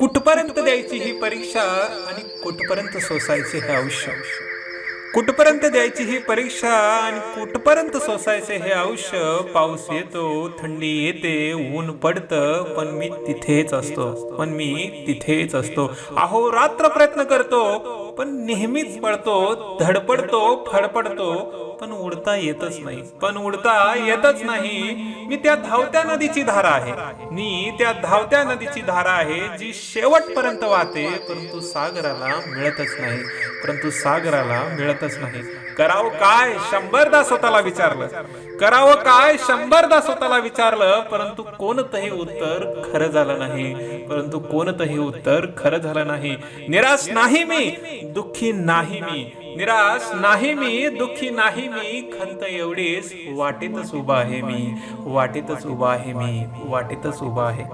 कुठपर्यंत द्यायची ही परीक्षा आणि कुठपर्यंत सोसायचे हे आयुष्य? कुठपर्यंत द्यायची ही परीक्षा आणि कुठपर्यंत सोसायचे हे आयुष्य? पाऊस येतो थंडी येते ऊन पडतं पण मी तिथेच असतो पण मी तिथेच असतो. अहो रात्र प्रयत्न करतो पण नेहमीच पडतो धडपडतो फडपडतो पण उडता येतच नाही. पण उडता येतच नाही. मी त्या धावत्या नदीची धारा आहे. मी त्या धावत्या नदीची धारा आहे जी शेवटपर्यंत वाहते परंतु सागराला मिळतच नाही. परंतु सागराला मिळतच नाही. करावं काय? शंभरदा स्वतःला विचारलं. करावं काय? शंभरदा स्वतःला विचारलं परंतु कोणतंही उत्तर खरं झालं नाही. परंतु कोणतंही उत्तर खरं झालं नाही. निराश नाही मी. दुःखी नाही मी. निराश नाही मी दुःखी नाही मी खंत एवढीच वाटेतच उभा आहे मी वाटेतच उभा आहे मी वाटेतच उभा आहे.